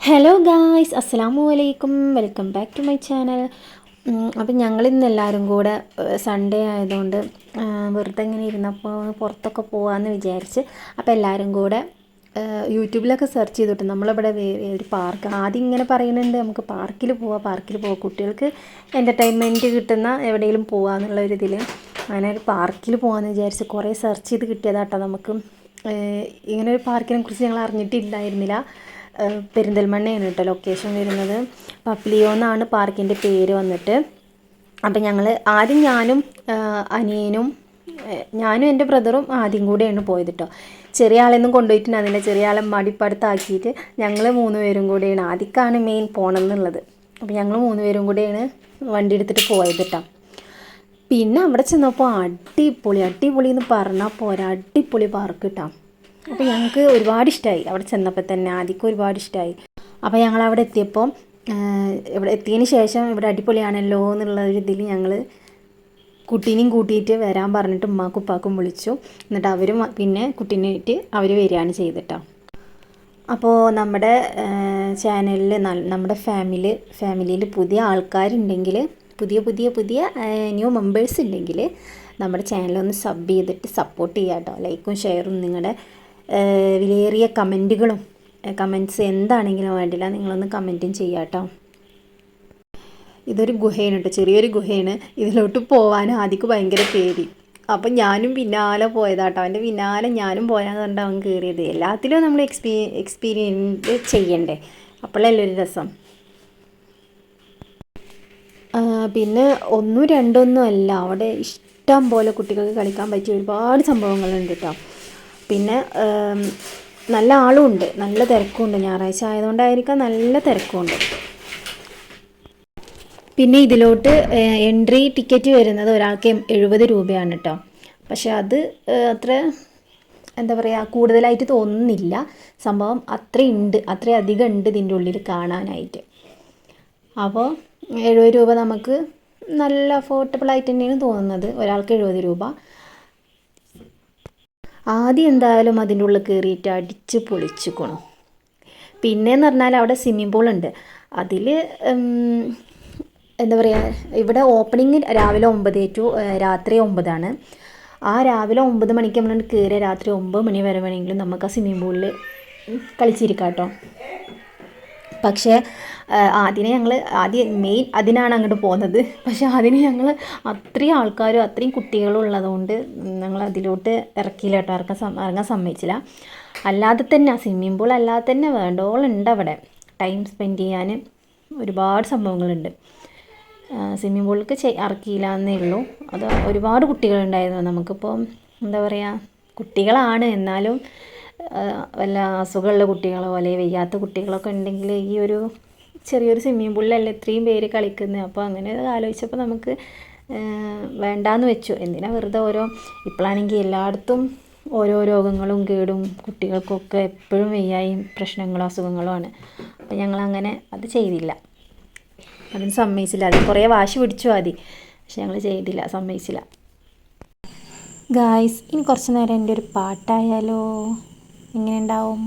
Hello guys അസ്സാമു അലൈക്കും welcome back to my channel അപ്പം ഞങ്ങൾ ഇന്ന് എല്ലാവരും കൂടെ സൺഡേ ആയതുകൊണ്ട് വെറുതെ ഇങ്ങനെ ഇരുന്നപ്പോൾ പുറത്തൊക്കെ പോകാമെന്ന് വിചാരിച്ച് അപ്പോൾ എല്ലാവരും കൂടെ യൂട്യൂബിലൊക്കെ സെർച്ച് ചെയ്തിട്ട് നമ്മളിവിടെ ഒരു പാർക്ക് ആദ്യം ഇങ്ങനെ പറയുന്നുണ്ട് നമുക്ക് പാർക്കിൽ പോവാം പാർക്കിൽ പോവാം. കുട്ടികൾക്ക് എന്റർടൈൻമെന്റ് കിട്ടുന്ന എവിടെയെങ്കിലും പോകാമെന്നുള്ള ഒരു അങ്ങനെ ഒരു പാർക്കിൽ പോകാമെന്ന് വിചാരിച്ച് കുറേ സെർച്ച് ചെയ്ത് കിട്ടിയതാട്ടോ നമുക്ക്. ഇങ്ങനെ ഒരു പാർക്കിനെ കുറിച്ച് ഞങ്ങൾ അറിഞ്ഞിട്ടില്ലായിരുന്നില്ല. പെരിന്തൽമണ്ണയാണ് കേട്ടോ ലൊക്കേഷൻ വരുന്നത്. പപ്ലിയോ എന്നാണ് പാർക്കിന്റെ പേര് വന്നിട്ട്. അപ്പം ഞങ്ങൾ ആദ്യം ഞാനും അനിയനും ഞാനും എന്റെ ബ്രദറും ആദ്യം കൂടെയാണ് പോയത് കേട്ടോ ചെറിയ ആളെയൊന്നും കൊണ്ടുപോയിട്ടുണ്ടായിരുന്നില്ല ചെറിയ ആളെ മടിപ്പടുത്താക്കിയിട്ട് ഞങ്ങൾ മൂന്ന് പേരും കൂടെയാണ് ആദ്യക്കാണ് മെയിൻ പോകണം എന്നുള്ളത് അപ്പം ഞങ്ങൾ മൂന്ന് പേരും കൂടെയാണ് വണ്ടി എടുത്തിട്ട് പോയത് കേട്ടോ പിന്നെ അവിടെ ചെന്നപ്പോൾ അടിപൊളി അടിപൊളി എന്ന് പറഞ്ഞാൽ പോരാ. അടിപൊളി പാർക്ക് കിട്ടാം അപ്പോൾ ഞങ്ങൾക്ക് ഒരുപാട് ഇഷ്ടമായി അവിടെ ചെന്നപ്പോൾ തന്നെ ആദ്യം ഒരുപാട് ഇഷ്ടമായി അപ്പോൾ ഞങ്ങൾ അവിടെ എത്തിയപ്പോൾ ഇവിടെ എത്തിയതിന് ശേഷം ഇവിടെ അടിപൊളിയാണല്ലോ എന്നുള്ള ഒരു ഇതിൽ ഞങ്ങൾ കുട്ടീനെയും കൂട്ടിയിട്ട് വരാൻ പറഞ്ഞിട്ട് ഉമ്മാക്കും ഉപ്പാക്കും വിളിച്ചു. എന്നിട്ട് അവരും പിന്നെ കുട്ടീനായിട്ട് അവർ വരികയാണ് ചെയ്തിട്ടോ. അപ്പോൾ നമ്മുടെ ചാനലിൽ നമ്മുടെ ഫാമിലി ഫാമിലിയിൽ പുതിയ ആൾക്കാരുണ്ടെങ്കിൽ പുതിയ പുതിയ പുതിയ ന്യൂ മെമ്പേഴ്സ് ഉണ്ടെങ്കിൽ നമ്മുടെ ചാനലൊന്ന് സബ് ചെയ്തിട്ട് സപ്പോർട്ട് ചെയ്യാട്ടോ. കേട്ടോ ലൈക്കും ഷെയറും നിങ്ങളുടെ വിലയേറിയ കമന്റുകളും കമന്റ്സ് എന്താണെങ്കിലും വേണ്ടില്ല. നിങ്ങളൊന്ന് കമന്റും ചെയ്യാട്ടോ. ഇതൊരു ഗുഹയാണ് കേട്ടോ. ചെറിയൊരു ഗുഹയാണ്. ഇതിലോട്ട് പോകാൻ ആദ്യക്ക് ഭയങ്കര പേടി. അപ്പം ഞാനും പിന്നാലെ പോയതാട്ടോ. അവന്റെ പിന്നാലെ ഞാനും പോയാന്ന് പറഞ്ഞിട്ട് അവൻ കയറിയത് എല്ലാത്തിലും നമ്മൾ എക്സ്പീ എക്സ്പീരിയൻസ് ചെയ്യണ്ടേ. അപ്പോഴല്ലേ ഒരു രസം. പിന്നെ ഒന്നും രണ്ടൊന്നും അല്ല. അവിടെ ഇഷ്ടം പോലെ കുട്ടികൾക്ക് കളിക്കാൻ പറ്റിയ ഒരുപാട് സംഭവങ്ങളുണ്ട് കേട്ടോ. പിന്നെ നല്ല ആളും ഉണ്ട് നല്ല തിരക്കുമുണ്ട് ഞായറാഴ്ച ആയതുകൊണ്ടായിരിക്കാം നല്ല തിരക്കുമുണ്ട് പിന്നെ ഇതിലോട്ട് എൻട്രി ടിക്കറ്റ് വരുന്നത് ഒരാൾക്ക് എഴുപത് രൂപയാണ് കേട്ടോ പക്ഷെ അത് അത്ര എന്താ പറയുക കൂടുതലായിട്ട് തോന്നുന്നില്ല. സംഭവം അത്രയുണ്ട് അത്രയധികം ഉണ്ട് ഇതിന്റെ ഉള്ളിൽ കാണാനായിട്ട്. അപ്പോൾ എഴുപത് രൂപ നമുക്ക് നല്ല അഫോർഡബിൾ ആയിട്ട് തന്നെയാണ് തോന്നുന്നത്. ഒരാൾക്ക് എഴുപത് രൂപ. ആദ്യം എന്തായാലും അതിന്റെ ഉള്ളിൽ കയറിയിട്ട് അടിച്ച് പൊളിച്ചുക്കണം പിന്നെന്ന് പറഞ്ഞാൽ അവിടെ സ്വിമ്മിംഗ് ഉണ്ട്. അതിൽ എന്താ പറയുക ഇവിടെ ഓപ്പണിങ് രാവിലെ ഒമ്പത് ടു രാത്രി ഒമ്പതാണ്. ആ രാവിലെ ഒമ്പത് മണിക്ക് നമ്മൾ കയറിയ രാത്രി ഒമ്പത് മണി വരെ വേണമെങ്കിലും നമുക്ക് ആ സ്വിമ്മിംഗ് പൂളിൽ കളിച്ചിരിക്കാം കേട്ടോ. പക്ഷേ അതിനെ ഞങ്ങൾ ആദ്യം മെയിൻ അതിനാണ് അങ്ങോട്ട് പോകുന്നത്. പക്ഷേ അതിന് ഞങ്ങൾ അത്രയും ആൾക്കാരും അത്രയും കുട്ടികളും ഉള്ളതുകൊണ്ട് ഞങ്ങൾ അതിലോട്ട് ഇറക്കിയില്ല കേട്ടോ. ഇറക്കാൻ ഇറങ്ങാൻ സമ്മതിച്ചില്ല. അല്ലാതെ തന്നെ സ്വിമ്മിംഗ് പൂൾ അല്ലാതെ തന്നെ വേണ്ടോളം ഉണ്ട് അവിടെ. ടൈം സ്പെൻഡ് ചെയ്യാൻ ഒരുപാട് സംഭവങ്ങളുണ്ട്. സ്വിമ്മിംഗ് പൂളിലേക്ക് ചെ ഇറക്കിയില്ല എന്നേ ഉള്ളൂ. അത് ഒരുപാട് കുട്ടികളുണ്ടായിരുന്നു. നമുക്കിപ്പോൾ എന്താ പറയുക കുട്ടികളാണ്. എന്നാലും വല്ല അസുഖമുള്ള കുട്ടികളോ അല്ലെങ്കിൽ വയ്യാത്ത കുട്ടികളൊക്കെ ഉണ്ടെങ്കിൽ ഈ ഒരു ചെറിയൊരു സ്വിമ്മിംഗ് പൂളിലല്ലേ ഇത്രയും പേര് കളിക്കുന്നത് അപ്പോൾ അങ്ങനെ ആലോചിച്ചപ്പോൾ നമുക്ക് വേണ്ടാന്ന് വെച്ചു. എന്തിനാ വെറുതെ ഓരോ ഇപ്പോഴാണെങ്കിൽ എല്ലായിടത്തും ഓരോ രോഗങ്ങളും കേടും കുട്ടികൾക്കൊക്കെ എപ്പോഴും വയ്യായും പ്രശ്നങ്ങളും അസുഖങ്ങളുമാണ് അപ്പോൾ ഞങ്ങൾ അങ്ങനെ അത് ചെയ്തില്ല. അതിന് സമ്മതിച്ചില്ല. അത് കുറേ വാശി പിടിച്ചു മതി പക്ഷെ ഞങ്ങൾ ചെയ്തില്ല സമ്മതിച്ചില്ല. ഗായ്സ് ഇനി കുറച്ച് നേരം എന്റെ ഒരു പാട്ടായാലോ? എങ്ങനെ ഉണ്ടാവും?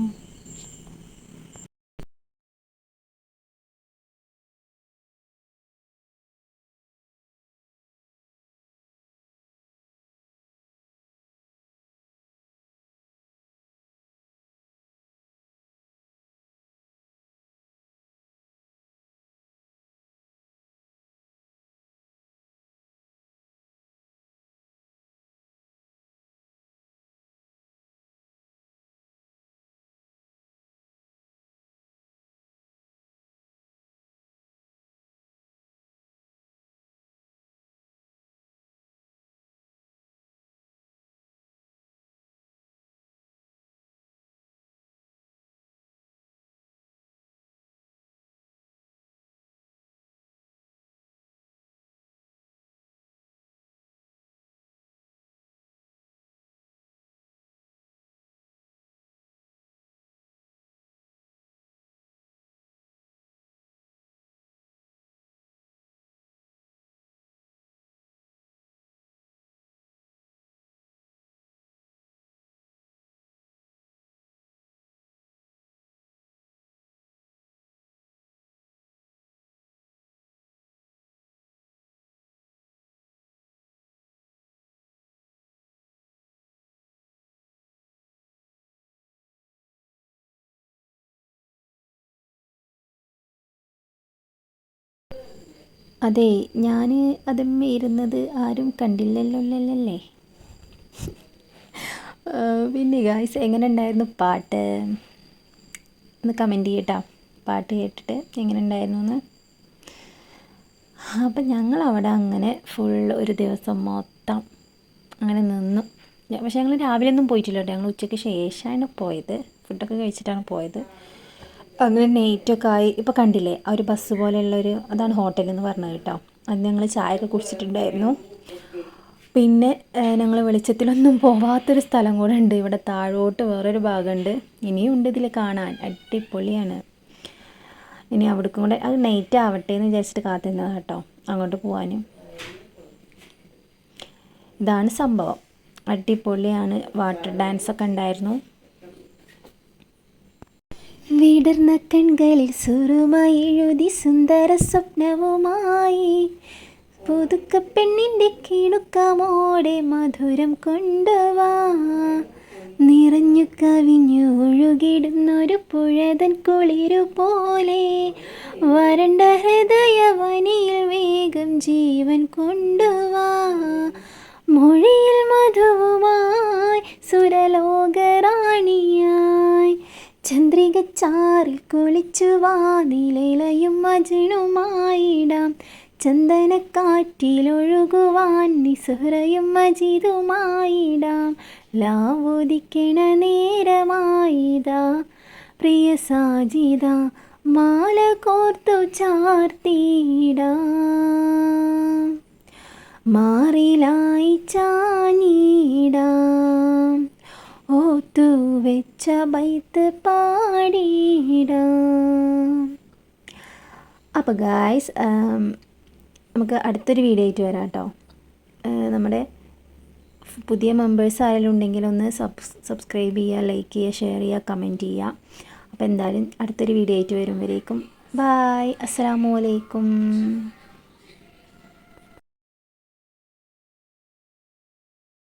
അതെ ഞാൻ അതിന്മേൽ ഇരുന്നത് ആരും കണ്ടില്ലല്ലോ അല്ലേ പിന്നെ ഗായ്സ് എങ്ങനെ ഉണ്ടായിരുന്നു പാട്ട്? ഒന്ന് കമന്റ് ചെയ്യട്ടോ. പാട്ട് കേട്ടിട്ട് എങ്ങനെ ഉണ്ടായിരുന്നു എന്ന് അപ്പം ഞങ്ങൾ അവിടെ അങ്ങനെ ഫുൾ ഒരു ദിവസം മൊത്തം അങ്ങനെ നിന്നു. പക്ഷേ ഞങ്ങൾ രാവിലെ ഒന്നും പോയിട്ടില്ല കേട്ടോ. ഞങ്ങൾ ഉച്ചയ്ക്ക് ശേഷമാണ് പോയത്. ഫുഡൊക്കെ കഴിച്ചിട്ടാണ് പോയത്. അങ്ങനെ നെയ്റ്റൊക്കെ ആയി ഇപ്പോൾ കണ്ടില്ലേ ആ ഒരു ബസ് പോലെയുള്ളൊരു അതാണ് ഹോട്ടൽ എന്ന് പറഞ്ഞത് കേട്ടോ. അത് ഞങ്ങൾ ചായയൊക്കെ കുടിച്ചിട്ടുണ്ടായിരുന്നു. പിന്നെ ഞങ്ങൾ വെളിച്ചത്തിലൊന്നും പോവാത്തൊരു സ്ഥലം കൂടെ ഉണ്ട്. ഇവിടെ താഴോട്ട് വേറൊരു ഭാഗമുണ്ട്. ഇനിയും ഉണ്ട് ഇതിൽ കാണാൻ. അടിപൊളിയാണ്. ഇനി അവിടേക്കും കൂടെ അത് നൈറ്റ് ആവട്ടെ എന്ന് വിചാരിച്ചിട്ട് കാത്തിരുന്നതാണ് കേട്ടോ അങ്ങോട്ട് പോകാനും ഇതാണ് സംഭവം. അടിപൊളിയാണ്. വാട്ടർ ഡാൻസ് ഒക്കെ ഉണ്ടായിരുന്നു. വിടർന്ന കൺകളിൽ സുറുമായി എഴുതി സുന്ദര സ്വപ്നവുമായി. പുതുക്ക പെണ്ണിന്റെ കിണുക്കമോടെ മധുരം കൊണ്ടുവാ. നിറഞ്ഞു കവിഞ്ഞു ഒഴുകിടുന്നൊരു പുഴതൻ കുളിരു പോലെ. വരണ്ട ഹൃദയവനിയിൽ വേഗം ജീവൻ കൊണ്ടുവാ. മൊഴിയിൽ മധുവുമായി സുരലോകറാണിയായി ചന്ദ്രിക ചാറിൽ കുളിച്ചു വാ നിലയിലയും മജനുമായിടാം. ചന്ദനക്കാറ്റിലൊഴുകുവാൻ നിസുഹറയും മജിതുമായിടാം. ലാവോദിക്കണ നേരമായിതാ. പ്രിയ സാജിത മാല കോർത്തു ചാർത്തിയിടാം മാറിലായി ചാഞ്ഞിടാം. വെച്ച ബൈത്ത് പാടിയിടാം. അപ്പോൾ ഗായ്സ് നമുക്ക് അടുത്തൊരു വീഡിയോ ആയിട്ട് വരാം കേട്ടോ നമ്മുടെ പുതിയ മെമ്പേഴ്സ് ആയാലും ഉണ്ടെങ്കിൽ ഒന്ന് സബ് സബ്സ്ക്രൈബ് ചെയ്യുക ലൈക്ക് ചെയ്യുക ഷെയർ ചെയ്യുക കമന്റ് ചെയ്യുക. അപ്പോൾ എന്തായാലും അടുത്തൊരു വീഡിയോ ആയിട്ട് വരുമ്പോഴേക്കും. ബായ് അസ്സാമലൈക്കും